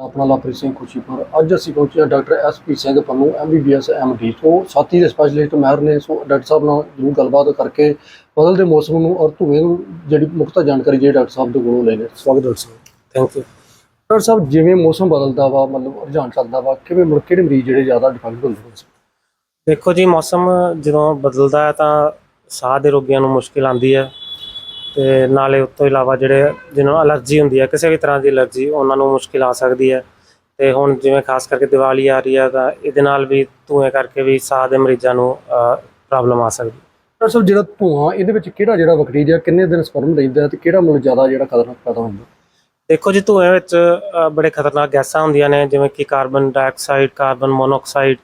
ਆਪਣਾ ਲਵਪ੍ਰੀਤ ਸਿੰਘ ਖੁਸ਼ੀਪੁਰ। ਅੱਜ ਅਸੀਂ ਪਹੁੰਚੇ ਹਾਂ doctor S P Singh Pannu M B B S M D ਤੋਂ। ਸਾਥੀ ਦੇ ਸਪੈਸ਼ਲਿਸਟ ਮਾਹਿਰ ਨੇ ਸੋ ਡਾਕਟਰ ਸਾਹਿਬ ਨਾਲ ਜਰੂਰ ਗੱਲਬਾਤ ਕਰਕੇ ਬਦਲਦੇ ਮੌਸਮ ਨੂੰ ਔਰ ਧੂਏ ਨੂੰ ਜਿਹੜੀ ਮੁਕਤਾ ਜਾਣਕਾਰੀ ਜਿਹੜੀ ਡਾਕਟਰ ਸਾਹਿਬ ਦੇ ਕੋਲੋਂ ਲੈਣੇ ਸਵਾਗਤ ਡਾਕਟਰ ਸਾਹਿਬ। ਥੈਂਕ ਯੂ ਡਾਕਟਰ ਸਾਹਿਬ ਜਿਵੇਂ ਮੌਸਮ ਬਦਲਦਾ ਵਾ ਮਤਲਬ ਰੁਝਾਨ ਚੱਲਦਾ ਵਾ ਕਿਵੇਂ ਮੁੜ ਕਿਹੜੇ ਮਰੀਜ਼ ਜਿਹੜੇ ਜ਼ਿਆਦਾ ਡਿਫੈਕਟ ਹੁੰਦੇ ਨੇ? ਦੇਖੋ ਜੀ ਮੌਸਮ ਜਦੋਂ ਬਦਲਦਾ ਹੈ ਤਾਂ ਸਾਹ ਦੇ ਰੋਗੀਆਂ ਨੂੰ ਮੁਸ਼ਕਿਲ ਆਉਂਦੀ ਹੈ। ਤੇ ਨਾਲੇ ਉਸ ਤੋਂ ਇਲਾਵਾ ਜਿਹੜੇ ਜਿਨ੍ਹਾਂ ਨੂੰ ਅਲਰਜੀ ਹੁੰਦੀ ਹੈ ਕਿਸੇ ਵੀ ਤਰ੍ਹਾਂ ਦੀ ਅਲਰਜੀ ਉਹਨਾਂ ਨੂੰ ਮੁਸ਼ਕਿਲ ਆ ਸਕਦੀ ਹੈ। ਤੇ ਹੁਣ ਜਿਵੇਂ ਖਾਸ ਕਰਕੇ ਦੀਵਾਲੀ ਆ ਰਹੀ ਹੈ ਤਾਂ ਇਹਦੇ ਨਾਲ ਵੀ ਧੂਏ ਕਰਕੇ ਵੀ ਸਾਹ ਦੇ ਮਰੀਜ਼ਾਂ ਨੂੰ ਪ੍ਰੋਬਲਮ ਆ ਸਕਦੀ ਹੈ। ਡਾਕਟਰ ਸਾਹਿਬ ਜਿਹੜਾ ਧੂਆਂ ਇਹਦੇ ਵਿੱਚ ਕਿਹੜਾ ਜਿਹੜਾ ਬੈਕਟੀਰੀਆ ਕਿੰਨੇ ਦਿਨ ਸਪਰਮ ਰਹਿੰਦਾ ਤੇ ਕਿਹੜਾ ਮਤਲਬ ਜ਼ਿਆਦਾ ਜਿਹੜਾ ਖਤਰਨਾਕ ਪੈਦਾ ਹੁੰਦਾ? ਦੇਖੋ ਜੀ ਧੂਏ ਵਿੱਚ ਬੜੇ ਖਤਰਨਾਕ ਗੈਸਾਂ ਹੁੰਦੀਆਂ ਨੇ ਜਿਵੇਂ ਕਿ carbon dioxide carbon monoxide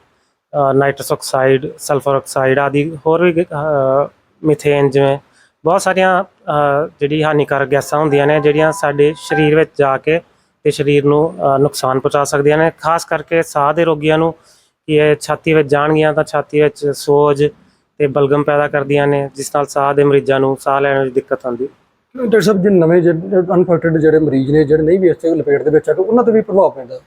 nitrous oxide sulphur oxide ਆਦਿ ਹੋਰ ਵੀ ਮਿਥੇਨ ਜਿਵੇਂ ਬਹੁਤ ਸਾਰੀਆਂ ਜਿਹੜੀ ਹਾਨੀਕਾਰਕ ਗੈਸਾਂ ਹੁੰਦੀਆਂ ਨੇ ਜਿਹੜੀਆਂ ਸਾਡੇ ਸਰੀਰ ਵਿੱਚ ਜਾ ਕੇ ਤੇ ਸਰੀਰ ਨੂੰ ਨੁਕਸਾਨ ਪਹੁੰਚਾ ਸਕਦੀਆਂ ਨੇ। ਖਾਸ ਕਰਕੇ ਸਾਹ ਦੇ ਰੋਗੀਆਂ ਨੂੰ ਕਿ ਇਹ ਛਾਤੀ ਵਿੱਚ ਜਾਣਗੀਆਂ ਤਾਂ ਛਾਤੀ ਵਿੱਚ ਸੋਜ ਤੇ ਬਲਗਮ ਪੈਦਾ ਕਰਦੀਆਂ ਨੇ ਜਿਸ ਨਾਲ ਸਾਹ ਦੇ ਮਰੀਜ਼ਾਂ ਨੂੰ ਸਾਹ ਲੈਣ ਵਿੱਚ ਦਿੱਕਤ ਆਉਂਦੀ ਡਾਕਟਰ ਸਾਹਿਬ ਜਿਹੜੇ ਨਵੇਂ ਜਿਹੜੇ ਅਨਫੈਕਟਡ ਜਿਹੜੇ ਮਰੀਜ਼ ਨੇ ਜਿਹੜੇ ਨਹੀਂ ਵੀ ਇਸ ਤੇ ਲਪੇਟ ਦੇ ਵਿੱਚ ਆ ਉਹਨਾਂ ਤੇ ਵੀ ਪ੍ਰਭਾਵ ਪੈਂਦਾ?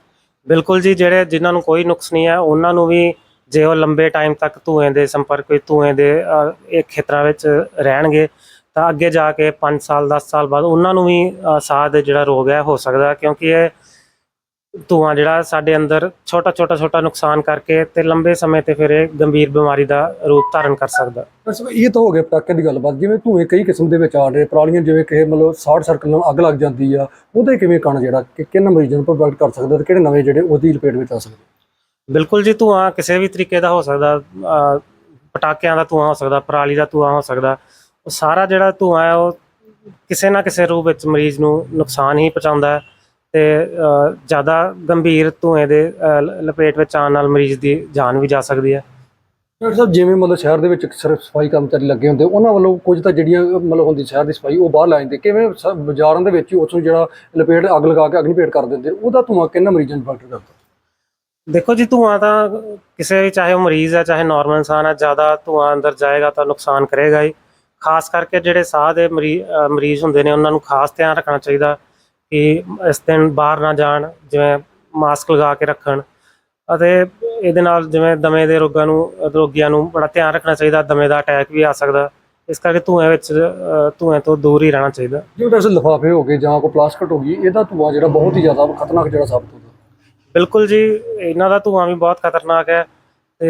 ਬਿਲਕੁਲ ਜੀ ਜਿਹੜੇ ਜਿਨ੍ਹਾਂ ਨੂੰ ਕੋਈ ਨੁਕਸ ਨਹੀਂ ਹੈ ਉਹਨਾਂ ਨੂੰ ਵੀ ਜੇ ਉਹ ਲੰਬੇ ਟਾਈਮ ਤੱਕ ਧੂਏ ਦੇ ਸੰਪਰਕ ਵਿੱਚ ਧੂਏ ਦੇ ਇਹ ਖੇਤਰਾਂ ਵਿੱਚ ਰਹਿਣਗੇ ਤਾਂ ਅੱਗੇ ਜਾ ਕੇ 5 ਸਾਲ 10 ਸਾਲ ਬਾਅਦ ਉਹਨਾਂ ਨੂੰ ਵੀ ਸਾਹ ਦੇ ਜਿਹੜਾ ਰੋਗ ਹੈ ਹੋ ਸਕਦਾ ਕਿਉਂਕਿ ਇਹ ਧੂਆਂ ਜਿਹੜਾ ਸਾਡੇ ਅੰਦਰ ਛੋਟਾ ਛੋਟਾ ਛੋਟਾ ਨੁਕਸਾਨ ਕਰਕੇ ਤੇ ਲੰਬੇ ਸਮੇਂ ਤੇ ਫਿਰ ਇਹ ਗੰਭੀਰ ਬਿਮਾਰੀ ਦਾ ਰੂਪ ਧਾਰਨ ਕਰ ਸਕਦਾ। ਬਸ ਇਹ ਤਾਂ ਹੋ ਗਿਆ ਪਟਾਕੇ ਦੀ ਗੱਲਬਾਤ। ਜਿਵੇਂ ਧੂਏ ਕਈ ਕਿਸਮ ਦੇ ਵਿੱਚ ਆ ਰਹੇ ਪਰਾਲੀਆਂ ਜਿਵੇਂ ਕਿ ਮਤਲਬ ਸ਼ਾਰਟ ਸਰਕਟ ਨਾਲ ਅੱਗ ਲੱਗ ਜਾਂਦੀ ਆ ਉਹਦੇ ਕਿਵੇਂ ਕਣ ਜਿਹੜਾ ਕਿ ਕਿੰਨਾ ਮਰੀਜ਼ਾਂ ਨੂੰ ਪ੍ਰਭਾਵਿਤ ਕਰ ਸਕਦਾ ਤੇ ਕਿਹੜੇ ਨਵੇਂ ਜਿਹੜੇ ਉਹਦੀ ਲਪੇਟ ਵਿੱਚ ਆ ਸਕਦੇ? ਬਿਲਕੁਲ ਜੀ ਧੂਆਂ ਕਿਸੇ ਵੀ ਤਰੀਕੇ ਦਾ ਹੋ ਸਕਦਾ ਪਟਾਕਿਆਂ ਦਾ ਧੂਆਂ ਹੋ ਸਕਦਾ ਪਰਾਲੀ ਦਾ ਧੂਆਂ ਹੋ ਸਕਦਾ ਉਹ ਸਾਰਾ ਜਿਹੜਾ ਧੂਆਂ ਹੈ ਉਹ ਕਿਸੇ ਨਾ ਕਿਸੇ ਰੂਪ ਵਿੱਚ ਮਰੀਜ਼ ਨੂੰ ਨੁਕਸਾਨ ਹੀ ਪਹੁੰਚਾਉਂਦਾ ਹੈ ਤੇ ਜ਼ਿਆਦਾ ਗੰਭੀਰ ਧੂਏ ਦੇ ਲਪੇਟ ਵਿੱਚ ਆਉਣ ਨਾਲ ਮਰੀਜ਼ ਦੀ ਜਾਨ ਵੀ ਜਾ ਸਕਦੀ ਹੈ। ਡਾਕਟਰ ਸਾਹਿਬ ਜਿਵੇਂ ਮਤਲਬ ਸ਼ਹਿਰ ਦੇ ਵਿੱਚ ਸਿਰਫ ਸਫ਼ਾਈ ਕਰਮਚਾਰੀ ਲੱਗੇ ਹੁੰਦੇ ਉਹਨਾਂ ਵੱਲੋਂ ਕੁਝ ਤਾਂ ਜਿਹੜੀਆਂ ਮਤਲਬ ਹੁੰਦੀ ਸ਼ਹਿਰ ਦੀ ਸਫ਼ਾਈ ਉਹ ਬਾਹਰ ਲੈ ਜਾਂਦੇ ਕਿਵੇਂ ਬਾਜ਼ਾਰਾਂ ਦੇ ਵਿੱਚ ਹੀ ਉਸ ਨੂੰ ਜਿਹੜਾ ਲਪੇਟ ਅੱਗ ਲਗਾ ਕੇ ਅਗਨੀਪੇਟ ਕਰ ਦਿੰਦੇ ਉਹਦਾ ਧੂਆਂ ਕਿੰਨਾ ਮਰੀਜ਼ਾਂ ਨੂੰ ਇਫੈਕਟ ਕਰਦਾ ਦੇਖੋ ਜੀ ਧੂਆਂ ਤਾਂ ਕਿਸੇ ਵੀ ਚਾਹੇ ਉਹ ਮਰੀਜ਼ ਹੈ ਚਾਹੇ ਨਾਰਮਲ ਇਨਸਾਨ ਹੈ ਜ਼ਿਆਦਾ ਧੂਆਂ ਅੰਦਰ ਜਾਏਗਾ ਤਾਂ ਨੁਕਸਾਨ ਕਰੇਗਾ ਹੀ। ਖਾਸ ਕਰਕੇ ਜਿਹੜੇ ਸਾਹ ਦੇ ਮਰੀਜ਼ ਹੁੰਦੇ ਨੇ ਉਹਨਾਂ ਨੂੰ ਖਾਸ ਧਿਆਨ ਰੱਖਣਾ ਚਾਹੀਦਾ ਕਿ ਇਸ ਦਿਨ ਬਾਹਰ ਨਾ ਜਾਣ ਜਿਵੇਂ ਮਾਸਕ ਲਗਾ ਕੇ ਰੱਖਣ ਅਤੇ ਇਹਦੇ ਨਾਲ ਜਿਵੇਂ ਦਮੇ ਦੇ ਰੋਗਾਂ ਨੂੰ ਰੋਗੀਆਂ ਨੂੰ ਬੜਾ ਧਿਆਨ ਰੱਖਣਾ ਚਾਹੀਦਾ ਦਮੇ ਦਾ ਅਟੈਕ ਵੀ ਆ ਸਕਦਾ। ਇਸ ਕਰਕੇ ਧੂਏ ਵਿੱਚ ਧੂਏ ਤੋਂ ਦੂਰ ਹੀ ਰਹਿਣਾ ਚਾਹੀਦਾ। ਜਿਵੇਂ ਡਾਕਟਰ ਲਿਫਾਫੇ ਹੋ ਗਏ ਜਾਂ ਕੋਈ ਪਲਾਸਟਿਕ ਹੋ ਗਈ ਇਹਦਾ ਧੂਆਂ ਜਿਹੜਾ ਬਹੁਤ ਹੀ ਜ਼ਿਆਦਾ ਖਤਰਨਾਕ ਜਿਹੜਾ ਸਾਬਤ ਹੁੰਦਾ। ਬਿਲਕੁਲ ਜੀ ਇਹਨਾਂ ਦਾ ਧੂਆਂ ਵੀ ਬਹੁਤ ਖਤਰਨਾਕ ਹੈ ਤੇ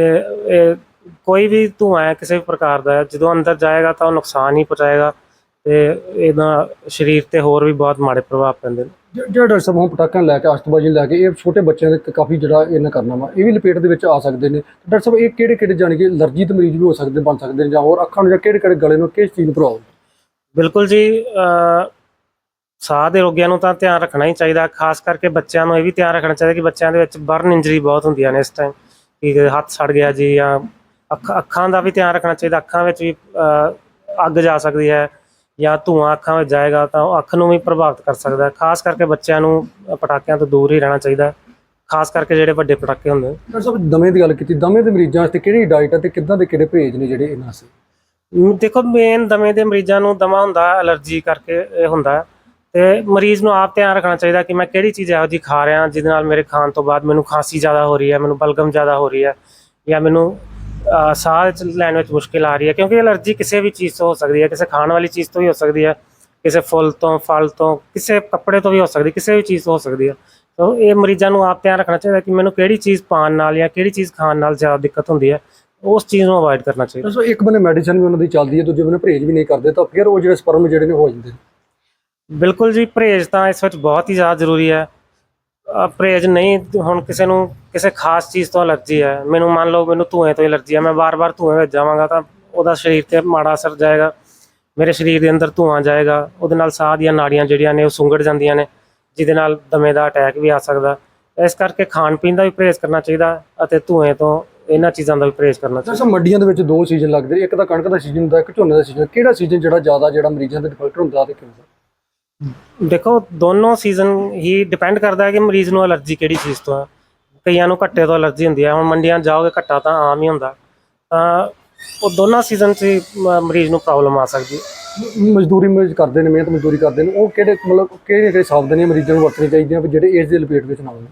ਇਹ ਕੋਈ ਵੀ ਧੂਆਂ ਹੈ ਕਿਸੇ ਵੀ ਪ੍ਰਕਾਰ ਦਾ ਹੈ ਜਦੋਂ ਅੰਦਰ ਜਾਏਗਾ ਤਾਂ ਉਹ ਨੁਕਸਾਨ ਹੀ ਪਹੁੰਚਾਏਗਾ ਤੇ ਇਹਦਾ ਸਰੀਰ ਤੇ ਹੋਰ ਵੀ ਬਹੁਤ ਮਾੜੇ ਪ੍ਰਭਾਵ ਪੈਂਦੇ ਨੇ। ਜ- ਜਿਹੜਾ ਡਾਕਟਰ ਸਾਹਿਬ ਹੁਣ ਪਟਾਕਿਆਂ ਲੈ ਕੇ ਅਸ਼ਤਬਾਜ਼ੀ ਲੈ ਕੇ ਇਹ ਛੋਟੇ ਬੱਚਿਆਂ ਦੇ ਕ- ਕਾਫੀ ਜਿਹੜਾ ਇਹਨਾਂ ਕਰਨਾ ਵਾ ਇਹ ਵੀ ਲਪੇਟ ਦੇ ਵਿੱਚ ਆ ਸਕਦੇ ਨੇ। ਡਾਕਟਰ ਸਾਹਿਬ ਇਹ ਕਿਹੜੇ ਕਿਹੜੇ ਜਾਣੀ ਕਿ ਅਲਰਜੀ ਦੇ ਮਰੀਜ਼ ਵੀ ਹੋ ਸਕਦੇ ਬਣ ਸਕਦੇ ਨੇ ਜਾਂ ਹੋਰ ਅੱਖਾਂ ਨੂੰ ਜਾਂ ਕਿਹੜੇ ਕਿਹੜੇ ਗਲੇ ਨੂੰ ਕਿਸ ਚੀਜ਼ ਨੂੰ ਪ੍ਰਭਾਵ? ਬਿਲਕੁਲ ਜੀ ਅ, ਸਾਹ ਦੇ ਰੋਗੀਆਂ ਨੂੰ ਤਾਂ ਧਿਆਨ ਰੱਖਣਾ ਹੀ ਚਾਹੀਦਾ ਖਾਸ ਕਰਕੇ ਬੱਚਿਆਂ ਨੂੰ ਇਹ ਵੀ ਧਿਆਨ ਰੱਖਣਾ ਚਾਹੀਦਾ ਕਿ ਬੱਚਿਆਂ ਦੇ ਵਿੱਚ ਬਰਨ ਇੰਜਰੀ ਬਹੁਤ ਹੁੰਦੀਆਂ ਨੇ ਇਸ ਟਾਈਮ ਕਿ ਹੱਥ ਸੜ ਗਿਆ ਜੀ ਜਾਂ ਅੱਖ ਅੱਖਾਂ ਦਾ ਵੀ ਧਿਆਨ ਰੱਖਣਾ ਚਾਹੀਦਾ। ਅੱਖਾਂ ਵਿੱਚ ਵੀ ਅੱਗ ਜਾ ਸਕਦੀ ਹੈ ਜਾਂ ਧੂਆਂ ਅੱਖਾਂ ਵਿੱਚ ਜਾਏਗਾ ਤਾਂ ਉਹ ਅੱਖ ਨੂੰ ਵੀ ਪ੍ਰਭਾਵਿਤ ਕਰ ਸਕਦਾ ਹੈ। ਖਾਸ ਕਰਕੇ ਬੱਚਿਆਂ ਨੂੰ ਪਟਾਕਿਆਂ ਤੋਂ ਦੂਰ ਹੀ ਰਹਿਣਾ ਚਾਹੀਦਾ ਹੈ। ਖਾਸ ਕਰਕੇ ਜਿਹੜੇ ਵੱਡੇ ਪਟਾਕੇ ਹੁੰਦੇ ਨੇ। ਡਾਕਟਰ ਸਾਹਿਬ ਦਮੇ ਦੀ ਗੱਲ ਕੀਤੀ। ਦਮੇ ਦੇ ਮਰੀਜ਼ਾਂ ਵਾਸਤੇ ਕਿਹੜੀ ਡਾਈਟ ਹੈ ਤੇ ਕਿੱਦਾਂ ਦੇ ਕਿਹੜੇ ਪਰਹੇਜ਼ ਨੇ ਜਿਹੜੇ ਇਹਨਾਂ ਸੇ ਮ, ਦੇਖੋ ਮੇਨ ਦਮੇ ਦੇ ਮਰੀਜ਼ਾਂ ਨੂੰ ਦਮਾ ਹੁੰਦਾ ਅਲਰਜੀ ਕਰਕੇ ਇਹ ਹੁੰਦਾ ਹੈ। ਤੇ ਮਰੀਜ਼ ਨੂੰ ਆਪ ਧਿਆਨ ਰੱਖਣਾ ਚਾਹੀਦਾ ਕਿ ਮੈਂ ਕਿਹੜੀ ਚੀਜ਼ ਇਹੋ ਜਿਹੀ ਖਾ ਰਿਹਾ ਜਿਹਦੇ ਨਾਲ ਮੇਰੇ ਖਾਣ ਤੋਂ ਬਾਅਦ ਮੈਨੂੰ ਖਾਂਸੀ ਜ਼ਿਆਦਾ ਹੋ ਰਹੀ ਹੈ ਮੈਨੂੰ ਬਲਗਮ ਜ਼ਿਆਦਾ ਹੋ ਰਹੀ ਹੈ ਜਾਂ ਮੈਨੂੰ ਸਾਹ ਲੈਣ ਵਿੱਚ ਮੁਸ਼ਕਿਲ ਆ ਰਹੀ ਹੈ ਕਿਉਂਕਿ ਅਲਰਜੀ ਕਿਸੇ ਵੀ ਚੀਜ਼ ਤੋਂ ਹੋ ਸਕਦੀ ਹੈ ਕਿਸੇ ਖਾਣ ਵਾਲੀ ਚੀਜ਼ ਤੋਂ ਵੀ ਹੋ ਸਕਦੀ ਹੈ ਕਿਸੇ ਫੁੱਲ ਤੋਂ ਫਲ ਤੋਂ ਕਿਸੇ ਕੱਪੜੇ ਤੋਂ ਵੀ ਹੋ ਸਕਦੀ ਕਿਸੇ ਵੀ ਚੀਜ਼ ਤੋਂ ਹੋ ਸਕਦੀ ਹੈ। ਤਾਂ ਇਹ ਮਰੀਜ਼ਾਂ ਨੂੰ ਆਪ ਧਿਆਨ ਰੱਖਣਾ ਚਾਹੀਦਾ ਕਿ ਮੈਨੂੰ ਕਿਹੜੀ ਚੀਜ਼ ਪਾਣ ਨਾਲ ਜਾਂ ਕਿਹੜੀ ਚੀਜ਼ ਖਾਣ ਨਾਲ ਜ਼ਿਆਦਾ ਦਿੱਕਤ ਹੁੰਦੀ ਹੈ ਉਸ ਚੀਜ਼ ਨੂੰ ਅਵੋਇਡ ਕਰਨਾ ਚਾਹੀਦਾ। ਸਾਹਿਬ ਇੱਕ ਬੰਨੇ ਮੈਡੀਸਨ ਵੀ ਉਹਨਾਂ ਦੀ ਚੱਲਦੀ ਹੈ ਦੂਜੇ ਬੰਨੇ ਪਰਹੇਜ਼ ਵੀ ਨਹੀਂ ਕਰਦੇ ਤਾਂ ਫਿਰ ਉਹ ਜਿਹੜੇ ਸਪਰਮ ਜਿਹੜੇ ਨੇ ਹੋ ਜਾਂਦੇ ਨੇ। ਬਿਲਕੁਲ ਜੀ ਪਰਹੇਜ਼ ਤਾਂ ਇਸ ਵਿੱਚ ਬਹੁਤ ਹੀ ਜ਼ਿਆਦਾ ਜ਼ਰੂਰੀ ਹੈ। ਅ, ਪਰਹੇਜ਼ ਨਹੀਂ ਹੁਣ ਕਿਸੇ ਨੂੰ ਕਿਸੇ ਖਾਸ ਚੀਜ਼ ਤੋਂ ਅਲਰਜੀ ਹੈ। ਮੈਨੂੰ ਮੰਨ ਲਓ ਮੈਨੂੰ ਧੂਏ ਤੋਂ ਅਲਰਜੀ ਹੈ। ਮੈਂ ਵਾਰ-ਵਾਰ ਧੂਏ ਵਿੱਚ ਜਾਵਾਂਗਾ ਤਾਂ ਉਹਦਾ ਸਰੀਰ ਤੇ ਮਾੜਾ ਅਸਰ ਜਾਏਗਾ। ਮੇਰੇ ਸਰੀਰ ਦੇ ਅੰਦਰ ਧੂਆਂ ਜਾਏਗਾ। ਉਹਦੇ ਨਾਲ ਸਾਹ ਦੀਆਂ ਨਾੜੀਆਂ ਜਿਹੜੀਆਂ ਨੇ ਉਹ ਸੁੰਗੜ ਜਾਂਦੀਆਂ ਨੇ ਜਿਹਦੇ ਨਾਲ ਦਮੇ ਦਾ ਅਟੈਕ ਵੀ ਆ ਸਕਦਾ। ਇਸ ਕਰਕੇ ਖਾਣ ਪੀਣ ਦਾ ਵੀ ਪਰਹੇਜ਼ ਕਰਨਾ ਚਾਹੀਦਾ ਅਤੇ ਧੂਏ ਤੋਂ ਇਹਨਾਂ ਚੀਜ਼ਾਂ ਦਾ ਵੀ ਪਰਹੇਜ਼ ਕਰਨਾ ਚਾਹੀਦਾ। ਸਾਹਿਬ ਮੰਡੀਆਂ ਦੇ ਵਿੱਚ ਦੋ ਸੀਜ਼ਨ ਲੱਗਦੇ ਨੇ। ਇੱਕ ਤਾਂ ਕਣਕ ਦਾ ਸੀਜ਼ਨ ਹੁੰਦਾ ਇੱਕ ਝੋਨੇ ਦਾ ਸੀਜ਼ਨ ਕਿਹੜਾ ਸੀਜ਼ਨ ਜਿਹੜਾ ਜ਼ਿਆਦਾ ਜਿਹੜਾ ਮਰੀਜ਼ਾਂ ਦੇ ਡਿਫੈਕਟ ਹੁੰਦਾ ਤੇ ਕਿਵੇਂ ਦੇਖੋ ਦੋਨੋਂ ਸੀਜ਼ਨ ਹੀ ਡਿਪੈਂਡ ਕਰਦਾ ਹੈ ਕਿ ਮਰੀਜ਼ ਨੂੰ ਅਲਰਜੀ ਕਿਹੜੀ ਚੀਜ਼ ਤੋਂ ਹੈ ਕਈਆਂ ਨੂੰ ਘੱਟੇ ਤੋਂ ਅਲਰਜੀ ਹੁੰਦੀ ਹੈ ਹੁਣ ਮੰਡੀਆਂ ਜਾਓਗੇ ਘੱਟਾ ਤਾਂ ਆਮ ਹੀ ਹੁੰਦਾ। ਤਾਂ ਉਹ ਦੋਨਾਂ ਸੀਜ਼ਨ 'ਚ ਹੀ ਮ- ਮਰੀਜ਼ ਨੂੰ ਪ੍ਰੋਬਲਮ ਆ ਸਕਦੀ ਹੈ ਮ- ਮਜ਼ਦੂਰੀ ਮਜ਼ ਕਰਦੇ ਨੇ ਮਿਹਨਤ ਮਜ਼ਦੂਰੀ ਕਰਦੇ ਨੇ। ਉਹ ਕਿਹੜੇ ਮਤਲਬ ਕਿਹੜੇ ਕਿਹੜੇ ਸਾਵਧਾਨੀਆਂ ਮਰੀਜ਼ਾਂ ਨੂੰ ਵਰਤਣੀ ਚਾਹੀਦੀਆਂ ਵੀ ਜਿਹੜੇ ਏਜ ਦੇ ਲਪੇਟ ਵਿੱਚ ਨਾ ਆਉਣ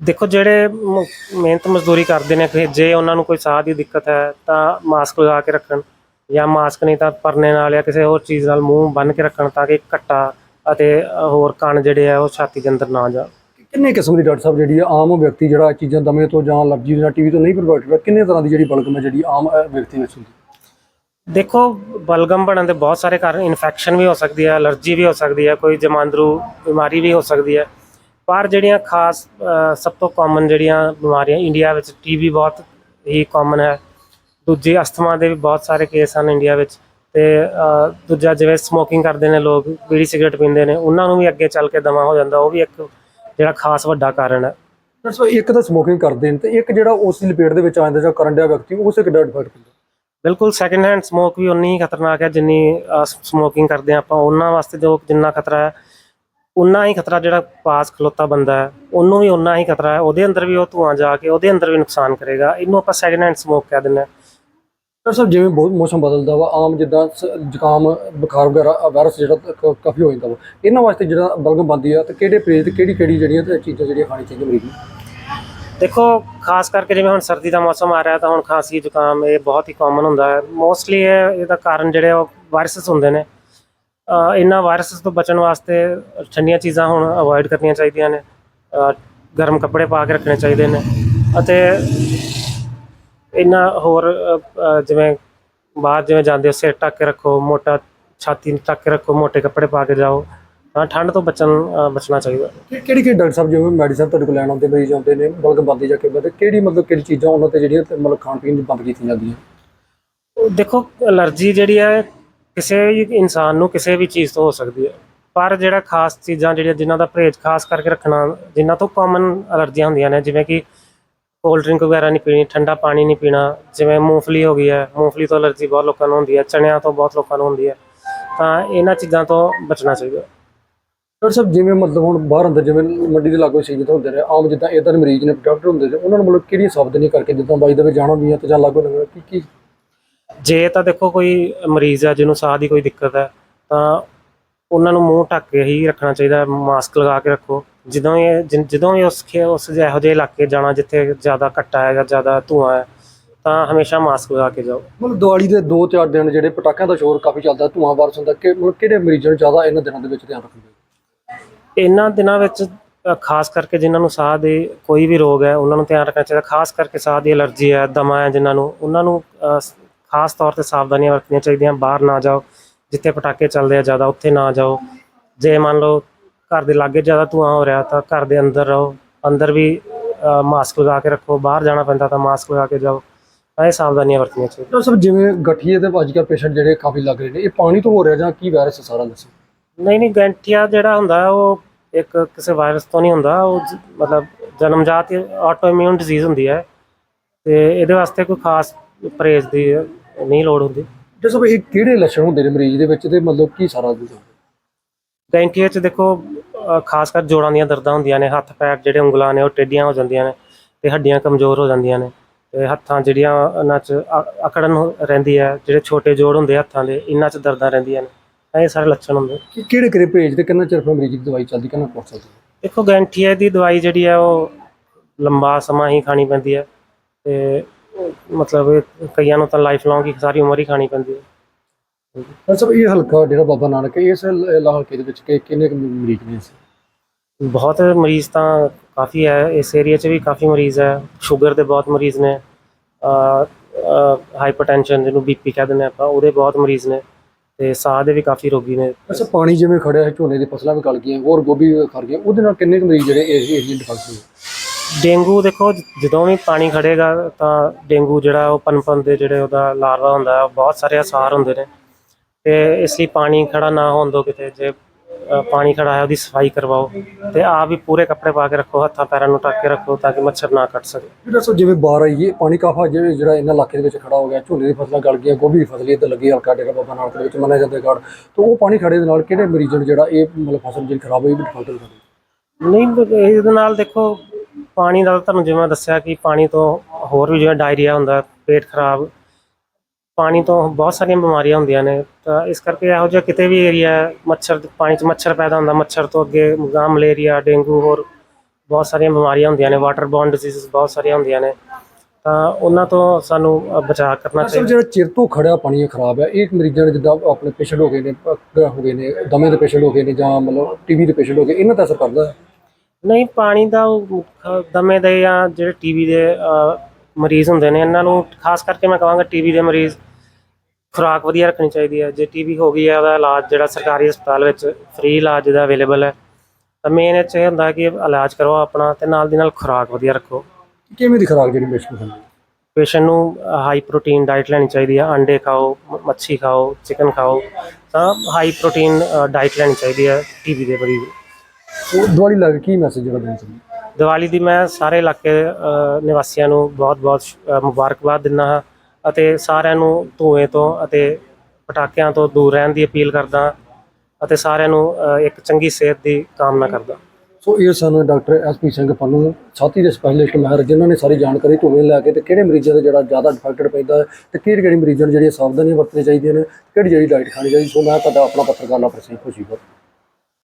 ਦੇਖੋ ਜਿਹੜੇ ਮ- ਮਿਹਨਤ ਮਜ਼ਦੂਰੀ ਕਰਦੇ ਨੇ ਜੇ ਉਹਨਾਂ ਨੂੰ ਕੋਈ ਸਾਹ ਦੀ ਦਿੱਕਤ ਹੈ ਤਾਂ ਮਾਸਕ ਲਗਾ ਕੇ ਰੱਖਣ। ਜਾਂ ਮਾਸਕ ਨਹੀਂ ਤਾਂ ਪਰਨੇ ਨਾਲ ਜਾਂ ਕਿਸੇ ਹੋਰ ਚੀਜ਼ ਨਾਲ ਮੂੰਹ ਬੰਨ੍ਹ ਕੇ ਰੱਖਣ ਤਾਂ ਕਿ ਘੱਟਾ ਅਤੇ ਹੋਰ ਕਣ ਜਿਹੜੇ ਆ ਉਹ ਛਾਤੀ ਦੇ ਅੰਦਰ ਨਾ ਜਾਣ। ਕਿੰਨੇ ਕਿਸਮ ਦੀ ਡਾਕਟਰ ਸਾਹਿਬ ਜਿਹੜੀ ਆਮ ਵਿਅਕਤੀ ਜਿਹੜਾ ਚੀਜ਼ਾਂ ਦਮੇ ਤੋਂ ਜਾਂ ਅਲਰਜੀ ਜਾਂ ਟੀਵੀ ਤੋਂ ਨਹੀਂ ਪ੍ਰਭਾਵਿਤ ਹੁੰਦਾ ਕਿੰਨੇ ਤਰ੍ਹਾਂ ਦੀ ਜਿਹੜੀ ਬਲਗਮ ਹੈ ਜਿਹੜੀ ਆਮ ਵਿਅਕਤੀ ਵਿੱਚ ਹੁੰਦੀ ਦੇਖੋ ਬਲਗਮ ਬਣਨ ਦੇ ਬਹੁਤ ਸਾਰੇ ਕਾਰਨ ਇਨਫੈਕਸ਼ਨ ਵੀ ਹੋ ਸਕਦੀ ਹੈ ਅਲਰਜੀ ਵੀ ਹੋ ਸਕਦੀ ਹੈ ਕੋਈ ਜਮਾਂਦਰੂ ਬਿਮਾਰੀ ਵੀ ਹੋ ਸਕਦੀ ਹੈ ਪਰ ਜਿਹੜੀਆਂ ਖਾਸ ਸਭ ਤੋਂ ਕਾਮਨ ਜਿਹੜੀਆਂ ਬਿਮਾਰੀਆਂ ਇੰਡੀਆ ਵਿੱਚ ਟੀਬੀ ਬਹੁਤ ਹੀ ਕਾਮਨ ਹੈ। ਦੂਜੀ ਅਸਥਮਾ ਦੇ ਵੀ ਬਹੁਤ ਸਾਰੇ ਕੇਸ ਹਨ ਇੰਡੀਆ ਵਿੱਚ ਤੇ ਦੂਜਾ ਜਿਵੇਂ ਸਮੋਕਿੰਗ ਕਰਦੇ ਨੇ ਲੋਕ ਬੀੜੀ ਸਿਗਰਟ ਪੀਂਦੇ ਨੇ ਉਹਨਾਂ ਨੂੰ ਵੀ ਅੱਗੇ ਚੱਲ ਕੇ ਦਮਾ ਹੋ ਜਾਂਦਾ ਉਹ ਵੀ ਇੱਕ ਜਿਹੜਾ ਖਾਸ ਵੱਡਾ ਕਾਰਨ ਹੈ। ਸਾਹਿਬ ਇੱਕ ਤਾਂ ਸਮੋਕਿੰਗ ਕਰਦੇ ਨੇ ਤੇ ਇੱਕ ਜਿਹੜਾ ਉਸ ਲਪੇਟ ਦੇ ਵਿੱਚ ਆ ਜਾਂਦਾ ਜਾਂ ਕਰਨ ਡਿਆ ਵਿਅਕਤੀ ਉਸ ਇੱਕ ਡਾਕਟਰ ਫ਼ਰਕ ਪੈਂਦਾ ਬਿਲਕੁਲ ਸੈਕੰਡ ਹੈਂਡ ਸਮੋਕ ਵੀ ਉਨੀ ਹੀ ਖਤਰਨਾਕ ਹੈ ਜਿੰਨੀ ਸਮੋਕਿੰਗ ਕਰਦੇ ਹਾਂ ਆਪਾਂ ਉਹਨਾਂ ਵਾਸਤੇ ਜੋ ਜਿੰਨਾ ਖਤਰਾ ਹੈ ਉਨਾ ਹੀ ਖਤਰਾ ਜਿਹੜਾ ਪਾਸ ਖਲੋਤਾ ਬੰਦਾ ਹੈ ਉਹਨੂੰ ਵੀ ਉਨਾ ਹੀ ਖਤਰਾ ਹੈ ਉਹਦੇ ਅੰਦਰ ਵੀ ਉਹ ਧੂਆਂ ਜਾ ਕੇ ਉਹਦੇ ਅੰਦਰ ਵੀ ਨੁਕਸਾਨ ਕਰੇਗਾ ਇਹਨੂੰ ਆਪਾਂ ਸੈਕੰਡ ਹੈਂਡ ਸਮੋਕ ਕਹਿ ਦਿੰਦੇ ਹਾਂ। ਡਾਕਟਰ ਸਾਹਿਬ, ਜਿਵੇਂ ਬਹੁਤ ਮੌਸਮ ਬਦਲਦਾ ਵਾ, ਆਮ ਜਿੱਦਾਂ ਜ਼ੁਕਾਮ, ਬੁਖਾਰ ਵਗੈਰਾ ਵਾਇਰਸ ਜਿਹੜਾ ਕਾਫੀ ਹੋ ਜਾਂਦਾ ਵਾ। ਇਹਨਾਂ ਵਾਸਤੇ ਜਿਹੜਾ ਬਲਗਮ ਬੰਦੀ ਆ, ਤੇ ਕਿਹੜੇ ਪਰਹੇਜ਼ ਤੇ ਕਿਹੜੀ ਕਿਹੜੀ ਜਿਹੜੀਆਂ ਚੀਜ਼ਾਂ ਜਿਹੜੀਆਂ ਖਾਣੀ ਚਾਹੀਦੀਆਂ ਮਰੀਜ਼ ਨੂੰ? ਦੇਖੋ, ਖਾਸ ਕਰਕੇ ਜਿਵੇਂ ਹੁਣ ਸਰਦੀ ਦਾ ਮੌਸਮ ਆ ਰਿਹਾ, ਤਾਂ ਹੁਣ ਖਾਂਸੀ, ਜ਼ੁਕਾਮ, ਇਹ ਬਹੁਤ ਹੀ ਕਾਮਨ ਹੁੰਦਾ ਹੈ। ਮੋਸਟਲੀ ਇਹ, ਇਹਦਾ ਕਾਰਨ ਜਿਹੜੇ ਉਹ ਵਾਇਰਸਸ ਹੁੰਦੇ ਨੇ। ਇਹਨਾਂ ਵਾਇਰਸਸ ਤੋਂ ਬਚਣ ਵਾਸਤੇ ਠੰਡੀਆਂ ਚੀਜ਼ਾਂ ਹੁਣ ਅਵੋਇਡ ਕਰਨੀਆਂ ਚਾਹੀਦੀਆਂ ਨੇ। ਗਰਮ ਕੱਪੜੇ ਪਾ ਕੇ ਰੱਖਣੇ ਚਾਹੀਦੇ ਨੇ। ਅਤੇ ਇਹਨਾਂ ਹੋਰ ਜਿਵੇਂ ਬਾਹਰ ਜਿਵੇਂ ਜਾਂਦੇ ਹੋ ਸਿਰ ਢੱਕ ਕੇ ਰੱਖੋ ਮੋਟਾ ਛਾਤੀ ਨੂੰ ਢੱਕ ਕੇ ਰੱਖੋ ਮੋٹے ਕੱਪੜੇ ਪਾ ਕੇ ਜਾਓ ਤਾਂ ਠੰਡ ਤੋਂ ਬਚਣ ਬਚਣਾ ਚਾਹੀਦਾ। ਕਿ- ਕਿਹੜੀ ਕਿਹੜੀ ਡਾਕਟਰ ਸਾਹਿਬ ਜਿਵੇਂ ਮੈਡੀਸਨ ਤੁਹਾਡੇ ਕੋਲ ਲੈਣ ਆਉਂਦੇ ਮਰੀਜ਼ ਆਉਂਦੇ ਨੇ ਬਲਗਮ ਬੰਦੀ ਜਾਂ ਕਿਵੇਂ ਤੇ ਕਿਹੜੀ ਮਤਲਬ ਕਿਹੜੀ ਚੀਜ਼ਾਂ ਉਹਨਾਂ ਤੇ ਜਿਹੜੀਆਂ ਤੇ ਮਤਲਬ ਖਾਣ ਪੀਣ ਦੀ ਬੰਦ ਕੀਤੀਆਂ ਜਾਂਦੀਆਂ? ਦੇਖੋ ਅਲਰਜੀ ਜਿਹੜੀ ਹੈ ਕਿਸੇ ਵੀ ਇਨਸਾਨ ਨੂੰ ਕਿਸੇ ਵੀ ਚੀਜ਼ ਤੋਂ ਹੋ ਸਕਦੀ ਹੈ। ਪਰ ਜਿਹੜਾ ਖਾਸ ਚੀਜ਼ਾਂ ਜਿਹੜੀਆਂ ਜਿਨ੍ਹਾਂ ਦਾ ਪਰਹੇਜ਼ ਖਾਸ ਕਰਕੇ ਰੱਖਣਾ ਜਿਨ੍ਹਾਂ ਤੋਂ ਕਾਮਨ ਅਲਰਜੀਆਂ ਹੁੰਦੀਆਂ ਨੇ ਜਿਵੇਂ ਕਿ ਕੋਲਡ ਡਰਿੰਕ ਵਗੈਰਾ ਨਹੀਂ ਪੀਣੀ ਠੰਡਾ ਪਾਣੀ ਨਹੀਂ ਪੀਣਾ ਜਿਵੇਂ ਮੂੰਗਫਲੀ ਹੋ ਗਈ ਹੈ ਮੂੰਗਫਲੀ ਤੋਂ ਅਲਰਜੀ ਬਹੁਤ ਲੋਕਾਂ ਨੂੰ ਹੁੰਦੀ ਹੈ ਚਣਿਆਂ ਤੋਂ ਬਹੁਤ ਲੋਕਾਂ ਨੂੰ ਹੁੰਦੀ ਹੈ ਤਾਂ ਇਹਨਾਂ ਚੀਜ਼ਾਂ ਤੋਂ ਬਚਣਾ ਚਾਹੀਦਾ। ਡਾਕਟਰ ਸਾਹਿਬ ਜਿਵੇਂ ਮਤਲਬ ਹੁਣ ਬਾਹਰ ਅੰਦਰ ਜਿਵੇਂ ਮੰਡੀ ਦੇ ਲਾਗੋ ਸੀਜ਼ਨ ਹੁੰਦੇ ਨੇ ਆਮ ਜਿੱਦਾਂ ਇਦਾਂ ਦੇ ਮਰੀਜ਼ ਨੇ ਡਾਕਟਰ ਹੁੰਦੇ ਨੇ ਉਹਨਾਂ ਨੂੰ ਮਤਲਬ ਕਿਹੜੀਆਂ ਸਾਵਧਾਨੀਆਂ ਕਰਕੇ ਜਿੱਦਾਂ ਬਾਈ ਦੇ ਵਿੱਚ ਜਾਣਾ ਵੀ ਆ ਤੇ ਜਾਂ ਲਾਗੋ ਲੰਘਣਾ ਕੀ ਕੀ ਜੇ ਤਾਂ ਦੇਖੋ ਕੋਈ ਮਰੀਜ਼ ਹੈ ਜਿਹਨੂੰ ਸਾਹ ਦੀ ਕੋਈ ਦਿੱਕਤ ਹੈ ਤਾਂ ਉਹਨਾਂ ਨੂੰ ਮੂੰਹ ਢੱਕ ਕੇ ਹੀ ਰੱਖਣਾ ਚਾਹੀਦਾ ਹੈ ਮਾਸਕ ਲਗਾ ਕੇ ਰੱਖੋ। ਜਦੋਂ ਇਹ ਜਿ- ਜਦੋਂ ਵੀ ਉਸ ਖੇ ਉਸ ਜਿਹੇ ਇਹੋ ਜਿਹੇ ਇਲਾਕੇ ਜਾਣਾ ਜਿੱਥੇ ਜ਼ਿਆਦਾ ਘੱਟਾ ਹੈ ਜਾਂ ਜ਼ਿਆਦਾ ਧੂਆਂ ਹੈ ਤਾਂ ਹਮੇਸ਼ਾ ਮਾਸਕ ਲਗਾ ਕੇ ਜਾਓ। ਮਤਲਬ ਦੀਵਾਲੀ ਦੇ 2-4 ਦਿਨ ਜਿਹੜੇ ਪਟਾਕਿਆਂ ਦਾ ਸ਼ੋਰ ਕਾਫੀ ਚੱਲਦਾ ਧੂਆਂ ਵਾਰਸ ਹੁੰਦਾ ਕਿ ਮਤਲਬ ਕਿਹੜੇ ਮਰੀਜ਼ਾਂ ਨੂੰ ਜ਼ਿਆਦਾ ਇਹਨਾਂ ਦਿਨਾਂ ਦੇ ਵਿੱਚ ਧਿਆਨ ਰੱਖਣਾ ਚਾਹੀਦਾ? ਇਹਨਾਂ ਦਿਨਾਂ ਵਿੱਚ ਅ, ਖਾਸ ਕਰਕੇ ਜਿਨ੍ਹਾਂ ਨੂੰ ਸਾਹ ਦੇ ਕੋਈ ਵੀ ਰੋਗ ਹੈ ਉਹਨਾਂ ਨੂੰ ਧਿਆਨ ਰੱਖਣਾ ਚਾਹੀਦਾ। ਖਾਸ ਕਰਕੇ ਸਾਹ ਦੀ ਐਲਰਜੀ ਹੈ ਦਮਾ ਹੈ ਜਿਨ੍ਹਾਂ ਨੂੰ ਉਹਨਾਂ ਨੂੰ ਅ, ਸ- ਖਾਸ ਤੌਰ ਤੇ ਸਾਵਧਾਨੀਆਂ ਵਰਤਣੀਆਂ ਚਾਹੀਦੀਆਂ। ਬਾਹਰ ਨਾ ਜਾਓ ਜਿੱਥੇ ਪਟਾਕੇ ਚੱਲਦੇ ਆ ਜ਼ਿਆਦਾ ਉੱਥੇ ਨਾ ਜਾਓ। ਜੇ ਮੰਨ ਲਓ ਘਰ ਦੇ ਲਾਗੇ ਜ਼ਿਆਦਾ ਧੂਆਂ ਹੋ ਰਿਹਾ ਤਾਂ ਘਰ ਦੇ ਅੰਦਰ ਰਹੋ ਅੰਦਰ ਵੀ ਮਾਸਕ ਲਗਾ ਕੇ ਰੱਖੋ ਬਾਹਰ ਜਾਣਾ ਪੈਂਦਾ ਤਾਂ ਮਾਸਕ ਲਗਾ ਕੇ ਜਾਓ ਇਹ ਸਾਵਧਾਨੀਆਂ ਵਰਤਣੀਆਂ ਚਾਹੀਦੀਆਂ। ਡਾਕਟਰ ਸਾਹਿਬ ਜਿਵੇਂ ਗਠੀਏ ਦੇ ਅੱਜ ਕੱਲ੍ਹ ਪੇਸ਼ੈਂਟ ਜਿਹੜੇ ਕਾਫੀ ਲੱਗ ਰਹੇ ਨੇ ਇਹ ਪਾਣੀ ਤੋਂ ਹੋ ਰਿਹਾ ਜਾਂ ਕੀ ਵਾਇਰਸ ਸਾਰਾ ਦੱਸੋ? ਨਹੀਂ ਨਹੀਂ ਗੈਂਟੀਆ ਜਿਹੜਾ ਹੁੰਦਾ ਉਹ ਇੱਕ ਕਿਸੇ ਵਾਇਰਸ ਤੋਂ ਨਹੀਂ ਹੁੰਦਾ ਉਹ ਮਤਲਬ ਜਨਮਜਾਤ ਆਟੋ ਇਮਿਊਨ ਡਿਜ਼ੀਜ਼ ਹੁੰਦੀ ਹੈ ਤੇ ਇਹਦੇ ਵਾਸਤੇ ਕੋਈ ਖਾਸ ਪਰਹੇਜ਼ ਦੀ ਨਹੀਂ ਲੋੜ ਹੁੰਦੀ। ਸਾਹਿਬ ਇਹ ਕਿਹੜੇ ਲੱਛਣ ਹੁੰਦੇ ਨੇ ਮਰੀਜ਼ ਦੇ ਵਿੱਚ ਤੇ ਮਤਲਬ ਕੀ ਸਾਰਾ ਕੁਝ ਗੈਂਟੀਆ 'ਚ ਦੇਖੋ ਅ, ਖਾਸ ਕਰ ਜੋੜਾਂ ਦੀਆਂ ਦਰਦਾਂ ਹੁੰਦੀਆਂ ਨੇ ਹੱਥ ਪੈਰ ਜਿਹੜੇ ਉਂਗਲਾਂ ਨੇ ਉਹ ਟੇਢੀਆਂ ਹੋ ਜਾਂਦੀਆਂ ਨੇ ਤੇ ਹੱਡੀਆਂ ਕਮਜ਼ੋਰ ਹੋ ਜਾਂਦੀਆਂ ਨੇ ਤੇ ਹੱਥਾਂ ਜਿਹੜੀਆਂ ਉਹਨਾਂ 'ਚ ਅ- ਅਕੜਨ ਹੋ- ਰਹਿੰਦੀ ਹੈ ਜਿਹੜੇ ਛੋਟੇ ਜੋੜ ਹੁੰਦੇ ਆ ਹੱਥਾਂ ਦੇ ਇਹਨਾਂ 'ਚ ਦਰਦਾਂ ਰਹਿੰਦੀਆਂ ਨੇ। ਤਾਂ ਇਹ ਸਾਰੇ ਲੱਛਣ ਹੁੰਦੇ। ਕਿ ਕਿਹੜੇ ਕਿਹੜੇ ਪਰਹੇਜ਼ ਤੇ ਕਿੰਨਾ ਚਿਰ ਫਿਰ ਮਰੀਜ਼ ਦੀ ਦਵਾਈ ਚੱਲਦੀ ਕਿੰਨਾ ਕੋਰਸ ਚੱਲਦੀ ਦੇਖੋ ਗੈਂਠੀਆ ਦੀ ਦਵਾਈ ਜਿਹੜੀ ਹੈ ਉਹ ਲੰਬਾ ਸਮਾਂ ਹੀ ਖਾਣੀ ਪੈਂਦੀ ਹੈ ਤੇ ਮਤਲਬ ਕਈਆਂ ਨੂੰ ਤਾਂ ਲਾਈਫ ਲੌਂਗ ਹੀ ਸਾਰੀ ਉਮਰ ਹੀ ਖਾਣੀ ਪੈਂਦੀ ਹੈ। ਡਾਕਟਰ ਸਾਹਿਬ ਇਹ ਹਲਕਾ ਜਿਹੜਾ ਬਾਬਾ ਨਾਨਕ ਹੈ, ਇਸ ਲ- ਹਲਕੇ ਦੇ ਵਿੱਚ ਕਿ- ਕਿੰਨੇ ਕੁ ਮਰੀਜ਼ ਨੇ ਇਸ? ਬਹੁਤ ਮਰੀਜ਼ ਤਾਂ ਕਾਫੀ ਹੈ ਇਸ ਏਰੀਆ 'ਚ ਵੀ ਕਾਫੀ ਮਰੀਜ਼ ਹੈ ਸ਼ੂਗਰ ਦੇ ਬਹੁਤ ਮਰੀਜ਼ ਨੇ ਹਾਈਪਰਟੈਂਸ਼ਨ ਜਿਹਨੂੰ ਬੀਪੀ ਕਹਿ ਦਿੰਦੇ ਆਪਾਂ ਉਹਦੇ ਬਹੁਤ ਮਰੀਜ਼ ਨੇ ਤੇ ਸਾਹ ਦੇ ਵੀ ਕਾਫੀ ਰੋਗੀ ਨੇ। ਅੱਛਾ ਪਾਣੀ ਜਿਵੇਂ ਖੜਿਆ ਹੈ ਝੋਨੇ ਦੀ ਫਸਲਾਂ ਵੀ ਗਲ ਗਈਆਂ ਹੋਰ ਗੋਭੀ ਵੀ ਖੜ ਗਈਆਂ ਉਹਦੇ ਨਾਲ ਕਿੰਨੇ ਕੁ ਮਰੀਜ਼ ਜਿਹੜੇ ਇਸ ਏਰੀਆ ਫਸ ਗਏ? ਡੇਂਗੂ ਦੇਖੋ ਜ- ਜਦੋਂ ਵੀ ਪਾਣੀ ਖੜੇਗਾ ਤਾਂ ਡੇਂਗੂ ਜਿਹੜਾ ਉਹ ਪਨਪਨ ਦੇ ਜਿਹੜੇ ਉਹਦਾ ਲਾਰਵਾ ਹੁੰਦਾ ਹੈ ਉਹ ਬਹੁਤ ਸਾਰੇ ਅਸਾਰ ਹੁੰਦੇ ਨੇ। ਤੇ ਇਸ ਲਈ ਪਾਣੀ ਖੜਾ ਨਾ ਹੋਣ ਦਿਓ ਕਿਤੇ ਜੇ ਪਾਣੀ ਖੜਾ ਹੈ ਉਹਦੀ ਸਫ਼ਾਈ ਕਰਵਾਓ ਤੇ ਆਪ ਵੀ ਪੂਰੇ ਕੱਪੜੇ ਪਾ ਕੇ ਰੱਖੋ ਹੱਥਾਂ ਪੈਰਾਂ ਨੂੰ ਢੱਕ ਕੇ ਰੱਖੋ ਤਾਂ ਕਿ ਮੱਛਰ ਨਾ ਕੱਟ ਸਕੇ। ਡਾਕਟਰ ਸਾਹਿਬ ਜਿਵੇਂ ਬਾਹਰ ਆਈਏ ਪਾਣੀ ਕਾਫਾ ਜਿਹੜੇ ਜਿਹੜਾ ਇਹਨਾਂ ਇਲਾਕੇ ਦੇ ਵਿੱਚ ਖੜਾ ਹੋ ਗਿਆ ਝੋਨੇ ਦੀ ਫਸਲਾਂ ਗਲ ਗਈਆਂ ਗੋਭੀ ਦੀ ਫਸਲ ਇੱਧਰ ਲੱਗੀ ਹਲਕਾ ਡੇਰਾ ਬਾਬਾ ਨਾਨਕ ਦੇ ਵਿੱਚ ਮੰਨਿਆ ਜਾਂਦਾ ਗੜ ਤਾਂ ਉਹ ਪਾਣੀ ਖੜੇ ਦੇ ਨਾਲ ਕਿਹੜੇ ਮਰੀਜ਼ਾਂ ਨੂੰ ਜਿਹੜਾ ਇਹ ਮਤਲਬ ਫਸਲ ਜਿਹੜੀ ਖਰਾਬ ਹੋਈ ਵੀ ਡਿਫਾਲਟ ਹੋ ਜਾਂਦੀ ਨਹੀਂ ਇਹਦੇ ਨਾਲ ਦੇਖੋ ਪਾਣੀ ਦਾ ਤੁਹਾਨੂੰ ਜਿਵੇਂ ਦੱਸਿਆ ਕਿ ਪਾਣੀ ਤੋਂ ਹੋਰ ਵੀ ਜਿਵੇਂ ਡਾਇਰੀਆ ਹੁੰਦਾ ਪੇਟ ਖਰਾਬ ਪਾਣੀ ਤੋਂ ਬਹੁਤ ਸਾਰੀਆਂ ਬਿਮਾਰੀਆਂ ਹੁੰਦੀਆਂ ਨੇ। ਤਾਂ ਇਸ ਕਰਕੇ ਇਹੋ ਜਿਹਾ ਕਿਤੇ ਵੀ ਏਰੀਆ ਮੱਛਰ ਪਾਣੀ 'ਚ ਮੱਛਰ ਪੈਦਾ ਹੁੰਦਾ ਮੱਛਰ ਤੋਂ ਅੱਗੇ ਗਾਂ ਮਲੇਰੀਆ ਡੇਂਗੂ ਹੋਰ ਬਹੁਤ ਸਾਰੀਆਂ ਬਿਮਾਰੀਆਂ ਹੁੰਦੀਆਂ ਨੇ। ਵਾਟਰ ਬੌਰਨ ਡਿਜ਼ੀਜ਼ਸ ਬਹੁਤ ਸਾਰੀਆਂ ਹੁੰਦੀਆਂ ਨੇ। ਤਾਂ ਉਹਨਾਂ ਤੋਂ ਸਾਨੂੰ ਬਚਾਅ ਕਰਨਾ ਅਸਲ ਚਾਹੀਦਾ। ਜਿਹੜਾ ਚਿਰ ਤੋਂ ਖੜਿਆ ਪਾਣੀ ਇਹ ਖਰਾਬ ਹੈ ਇਹ ਮਰੀਜ਼ਾਂ ਨੇ ਜਿੱਦਾਂ ਆਪਣੇ ਪੇਸ਼ੈਂਟ ਹੋ ਗਏ ਨੇ ਅਹ ਹੋ ਗਏ ਨੇ ਦਮੇ ਦੇ ਪੇਸ਼ੈਂਟ ਹੋ ਗਏ ਨੇ ਜਾਂ ਮਤਲਬ ਟੀਵੀ ਦੇ ਪੇਸ਼ੈਂਟ ਹੋ ਗਏ ਇਹਨਾਂ ਤੇ ਅਸਰ ਕਰਦਾ ਹੈ? ਨਹੀਂ ਪਾਣੀ ਦਾ ਉਹ ਦਮੇ ਦੇ ਜਾਂ ਜਿਹੜੇ ਟੀਵੀ ਦੇ ਮਰੀਜ਼ ਹੁੰਦੇ ਨੇ ਇਹਨਾਂ ਨੂੰ ਖਾਸ ਕਰਕੇ ਮੈਂ ਕਹਾਂਗਾ ਟੀਵੀ ਦੇ ਮਰੀਜ਼। ਖੁਰਾਕ ਵਧੀਆ ਰੱਖਣੀ ਚਾਹੀਦੀ ਹੈ। ਜੇ ਟੀਵੀ ਹੋ ਗਈ ਹੈ ਉਹਦਾ ਇਲਾਜ ਜਿਹੜਾ ਸਰਕਾਰੀ ਹਸਪਤਾਲ ਵਿੱਚ ਫ੍ਰੀ ਇਲਾਜ ਜਿਹਦਾ ਅਵੇਲੇਬਲ ਹੈ ਤਾਂ ਮੇਨ ਇਹ 'ਚ ਇਹ ਹੁੰਦਾ ਕਿ ਇਲਾਜ ਕਰੋ ਆਪਣਾ ਤੇ ਨਾਲ ਦੀ ਨਾਲ ਖੁਰਾਕ ਵਧੀਆ ਰੱਖੋ। ਕਿਵੇਂ ਦੀ ਖੁਰਾਕ ਜਿਹੜੀ ਪੇਸ਼ੈਂਟ ਨੂੰ ਪੇਸ਼ੈਂਟ ਨੂੰ ਹਾਈ ਪ੍ਰੋਟੀਨ ਡਾਈਟ ਲੈਣੀ ਚਾਹੀਦੀ ਹੈ। ਅੰਡੇ ਖਾਓ ਮ- ਮੱਛੀ ਖਾਓ ਚਿਕਨ ਖਾਓ ਤਾਂ ਹਾਈ ਪ੍ਰੋਟੀਨ ਡਾਈਟ ਲੈਣੀ ਚਾਹੀਦੀ ਹੈ ਟੀਵੀ ਦੇ ਮਰੀਜ਼ ਨੂੰ। ਉਹ ਦਿਵਾਲੀ ਲੱਗ ਕੀ ਮੈਸੇਜ ਜਿਹੜਾ ਦੇਣਾ ਚਾਹੁੰਦੇ ਦੀਵਾਲੀ ਦੀ ਮੈਂ ਸਾਰੇ ਇਲਾਕੇ ਅ, ਨਿਵਾਸੀਆਂ ਨੂੰ ਬਹੁਤ-ਬਹੁਤ ਅ, ਮੁਬਾਰਕਬਾਦ ਦਿੰਦਾ ਹਾਂ। ਅਤੇ ਸਾਰਿਆਂ ਨੂੰ ਧੂਏ ਤੋਂ ਅਤੇ ਪਟਾਕਿਆਂ ਤੋਂ ਦੂਰ ਰਹਿਣ ਦੀ ਅਪੀਲ ਕਰਦਾ ਅਤੇ ਸਾਰਿਆਂ ਨੂੰ ਅ, ਇੱਕ ਚੰਗੀ ਸਿਹਤ ਦੀ ਕਾਮਨਾ ਕਰਦਾ। ਸੋ ਇਹ ਸਾਨੂੰ ਡਾਕਟਰ ਐਸਪੀ ਸਿੰਘ ਪੰਨੂ ਸਾਥੀ ਦੇ ਸਪੈਸ਼ਲਿਸਟ ਮਹਿਰ ਜਿਨ੍ਹਾਂ ਨੇ ਸਾਰੀ ਜਾਣਕਾਰੀ ਧੂਵੇਂ ਲੈ ਕੇ ਤੇ ਕਿਹੜੇ ਮਰੀਜ਼ਾਂ ਦਾ ਜਿਹੜਾ ਜ਼ਿਆਦਾ ਇਫੈਕਟਡ ਪੈਂਦਾ ਹੈ ਤੇ ਕਿਹੜੀ ਕਿਹੜੀ ਮਰੀਜ਼ਾਂ ਨੂੰ ਜਿਹੜੀਆਂ ਸਾਵਧਾਨੀਆਂ ਵਰਤਣੀਆਂ ਚਾਹੀਦੀਆਂ ਨੇ ਕਿਹੜੀ ਜਿਹੜੀ ਡਾਈਟ ਖਾਣੀ ਚਾਹੀਦੀ ਸੋ ਮੈਂ ਤੁਹਾਡਾ ਆਪਣਾ ਪੱਤਰਕਾਰ ਨਾਲ ਪ੍ਰਸਿੱਧ ਖੁਸ਼ੀ